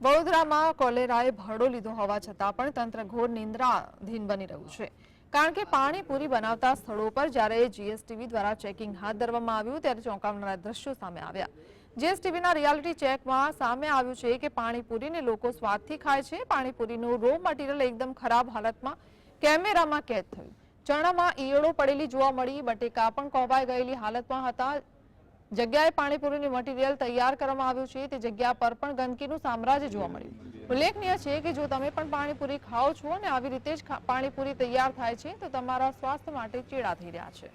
વડોદરામાં કોલેરાએ ભરડો લીધો હોવા છતાં પણ તંત્ર ઘોર નિંદ્રાધીન બની રહ્યું છે. કારણ કે પાણીપુરી બનાવતા સ્થળો પર જ્યારે જીએસટીવી દ્વારા ચેકિંગ હાથ ધરવામાં આવ્યું ત્યારે ચોંકાવનારા દ્રશ્યો સામે આવ્યા. જીએસટીવીના રિયાલિટી ચેકમાં સામે આવ્યું છે કે પાણીપુરીને લોકો સ્વાદથી ખાય છે. પાણીપુરીનું રો મટીરિયલ એકદમ ખરાબ હાલતમાં કેમેરામાં કેદ થયું. ચણામાં ઈયળો પડેલી જોવા મળી, બટેકા પણ કોવાઈ ગયેલી હાલતમાં હતા. જગ્યાએ પાણીપુરીનું મટીરિયલ તૈયાર કરવામાં આવ્યું છે. તે જગ્યા પર પણ ગંદકીનું સામ્રાજ્ય જોવા મળ્યું. ઉલ્લેખનીય છે કે જો તમે પણ પાણીપુરી ખાઓ છો અને આવી રીતે જ પાણીપુરી તૈયાર થાય છે, તો તમારા સ્વાસ્થ્ય માટે ચેડા થઈ રહ્યા છે.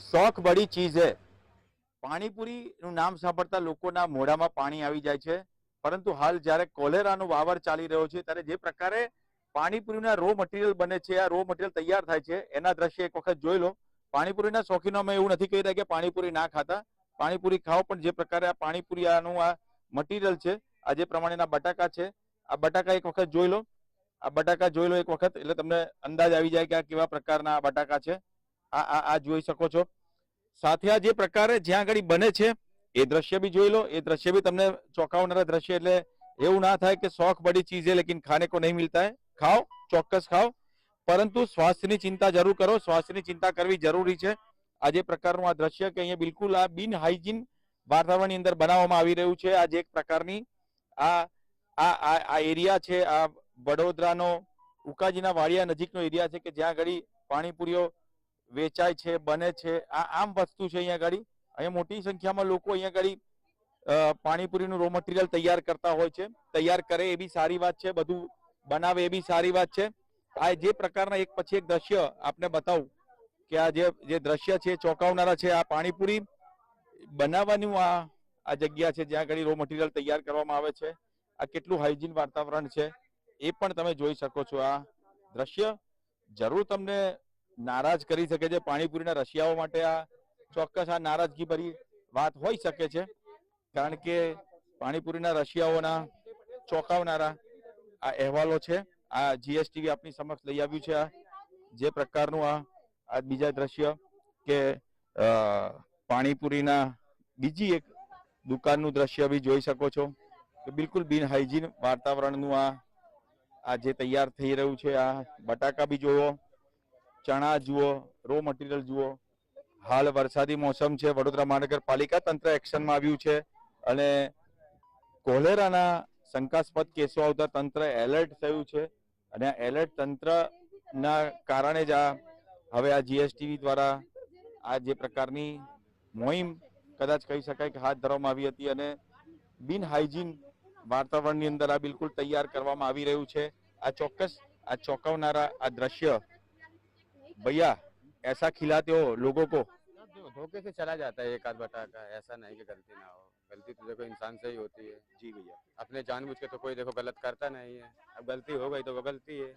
શોખ બડી ચીજ હે. પાણીપુરીનું નામ સાંભળતા લોકોના મોઢામાં પાણી આવી જાય છે. પરંતુ હાલ જ્યારે કોલેરાનો વાવર ચાલી રહ્યો છે, ત્યારે જે પ્રકારે પાણીપુરીના રો મટીરિયલ બને છે, આ રો મટીરિયલ તૈયાર થાય છે. એના દ્રશ્ય એક વખત જોઈ લો. પાણીપુરીના શોખીનો અમે એવું નથી કહી રહ્યા કે પાણીપુરી ના ખાતા. પાણીપુરી ખાઓ, પણ જે પ્રકારે આ પાણીપુરી આનું આ મટીરિયલ છે, આ જે પ્રમાણેના બટાકા છે, આ બટાકા એક વખત જોઈ લો. આ બટાકા જોઈ લો એક વખત, એટલે તમને અંદાજ આવી જાય કે આ કેવા પ્રકારના આ બટાકા છે. આ આ આ જોઈ શકો છો. સાથે આ જે પ્રકારે જ્યાં આગળ બને છે, એ દ્રશ્ય બી જોઈ લો. એ દ્રશ્ય બી તમને ચોંકાવનારા દ્રશ્ય, એટલે એવું ના થાય કે શોખ બડી ચીજ હે લેકિન ખાને કો નહીં મિલતા હે. ખાઓ, ચોક્કસ ખાઓ. પરંતુ સ્વાસ્થ્યની ચિંતા જરૂર કરો. સ્વાસ્થ્યની ચિંતા કરવી જરૂરી છે. આ જે પ્રકારનું આ દ્રશ્ય કે અહીંયા બિલકુલ આ બિન હાઇજીન વાતાવરણની અંદર બનાવવામાં આવી રહ્યું છે. આ જે એક પ્રકારની આ આ આ એરિયા છે. આ વડોદરાનો ઉકાજીના વાડિયા નજીકનો એરિયા છે કે જ્યાં આગળ પાણીપુરીઓ વેચાય છે, બને છે. આ આમ વસ્તુ છે અહીંયા આગળ અહીંયા મોટી સંખ્યામાં લોકો અહીંયા ઘડી પાણીપુરીનું રો મટીરિયલ તૈયાર કરતા હોય છે. તૈયાર કરે એ બી સારી વાત છે. બધું બનાવે એ બી સારી વાત છે. આ જે પ્રકારના એક પછી એક દ્રશ્ય આપને બતાવું કે આ જે જે દ્રશ્ય છે, ચોંકાવનારા છે, આ પાણીપુરી બનાવવાનું આ આ જગ્યા છે જ્યાં ઘણી રો મટીરિયલ તૈયાર કરવામાં આવે છે. આ કેટલું હાઇજીન વાતાવરણ છે એ પણ તમે જોઈ શકો છો. આ દ્રશ્ય જરૂર તમને નારાજ કરી શકે છે પાણીપુરીના રશિયાઓ માટે. આ ચોક્કસ આ નારાજગી ભરી વાત હોઈ શકે છે. કારણ કે પાણીપુરીના રશિયાઓના ચોંકાવનારા આ અહેવાલો છે. આ જીએસટીવી આપની સમક્ષ લઈ આવ્યું છે આ. જે પ્રકારનું આ આ બીજા દ્રશ્ય કે પાણીપુરીના બીજી એક દુકાનનું દ્રશ્ય બી જોઈ શકો છો. કે બિલકુલ બિન હાઇજીન વાતાવરણનું આ આ જે તૈયાર થઈ રહ્યું છે, આ બટાકા બી જુઓ, ચણા જુઓ રો મટીરિયલ જુઓ. હાલ વરસાદી મોસમ છે, વડોદરા મહાનગરપાલિકા તંત્ર એક્શનમાં આવ્યું છે અને કોલેરાના શંકાસ્પદ કેસો આવતા તંત્ર એલર્ટ થયું છે અને આ એલર્ટ તંત્રના કારણે જ આ હવે આ જીએસટીવી દ્વારા આ જે પ્રકારની મોહિમ કદાચ કહી શકાય કે હાથ ધરવામાં આવી હતી અને બિન હાઇજીન વાતાવરણની અંદર આ બિલકુલ તૈયાર કરવામાં આવી રહ્યું છે આ ચોક્કસ આ ચોંકાવનારા આ દ્રશ્ય ભૈયા ऐसा खिलाते हो लोगों को देखो, धोखे से चला जाता है एक आध बटाका ऐसा नहीं कि गलती ना हो गलती तो देखो इंसान से ही होती है। जी भैया। अपने जानबूझ के तो कोई देखो गलत करता नहीं है। अब गलती हो गई तो वो गलती है।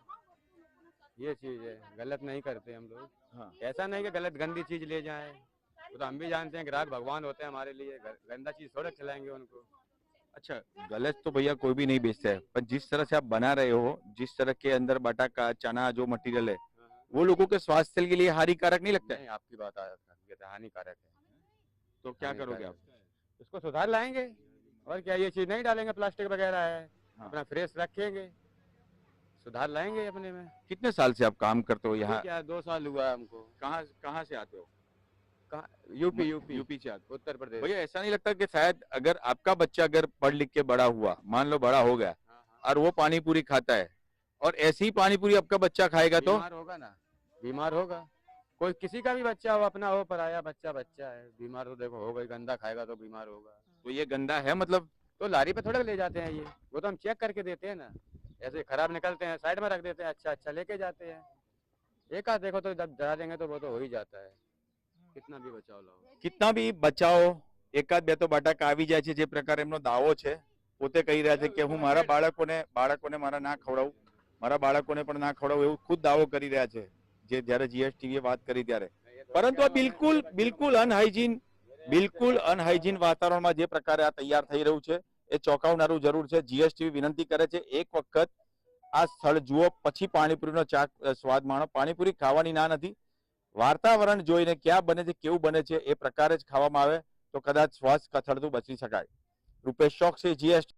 ये चीज़ है गलत नहीं करते हम लोग। हाँ। ऐसा नहीं कि गलत गंदी चीज़ ले जाए। वो तो हम भी जानते हैं ग्राहक भगवान होते हैं हमारे लिए गंदा चीज़ थोड़ा खिलाएँगे उनको। अच्छा गलत तो भैया कोई भी नहीं बेचता है पर जिस तरह से आप बना रहे हो जिस तरह के अंदर बटाका चना जो मटेरियल है वो लोगों के स्वास्थ्य के लिए हानिकारक नहीं लगता है? आपकी बात तो हानिकारक है। तो क्या करोगे आप? इसको सुधार लाएँगे। और क्या ये चीज़ नहीं डालेंगे प्लास्टिक वगैरह है? हाँ। अपना फ्रेश रखेंगे। सुधार लाएँगे अपने में। कितने साल से आप काम करते हो यहाँ? यहाँ क्या दो साल हुआ है हमको। कहाँ कहाँ से आते हो? UP UP. यूपी से आते उत्तर प्रदेश। भैया ऐसा नहीं लगता कि शायद अगर आपका बच्चा अगर पढ़ लिख के बड़ा हुआ मान लो बड़ा हो गया हाँ, हाँ। और वो पानी पूरी खाता है और ऐसी ही पानी पूरी आपका बच्चा खाएगा तो? बीमार होगा ना। बीमार होगा। कोई किसी का भी बच्चा हो अपना हो पराया बच्चा बच्चा है बीमार तो देखो हो गई गंदा खाएगा तो बीमार होगा तो ये गंदा है मतलब तो लारी पे थोड़ा ले जाते हैं ये वो तो हम चेक करके देते हैं ना ऐसे खराब निकलते हैं साइड में रख देते हैं अच्छा अच्छा लेके जाते हैं एक आध देखो तो जब डरा देंगे तो वो तो हो ही जाता है कितना भी बचाव लाओ કિતના બી બચાવો એકાદ બે તો બટાકા આવી જાય છે જે પ્રકારે એમનો દાવો છે પોતે કહી રહ્યા છે કે હું મારા બાળકોને બાળકોને મારા ના ખવડાવું મારા બાળકોને પણ ના ખવડાવું એવું ખુદ દાવો કરી રહ્યા છે જે જ્યારે જીએસટીવીએ વાત કરી ત્યારે. પરંતુ આ બિલકુલ બિલકુલ અનહાઇજીન બિલકુલ અનહાઇજીન વાતાવરણમાં જે પ્રકારે આ તૈયાર થઈ રહ્યું છે એ ચોંકાવનારું જરૂર છે. જીએસટીવી વિનંતી કરે છે એક વખત આ સ્થળ જુઓ પછી પાણીપુરીનો ચાક સ્વાદ માણો. પાણીપુરી ખાવાની ના નથી. વાતાવરણ જોઈને ક્યાં બને છે કેવું બને છે એ પ્રકારે જ ખાવામાં આવે તો કદાચ શ્વાસ કથળતું બચી શકાય. રૂપેશ ચોકસી જીએસટી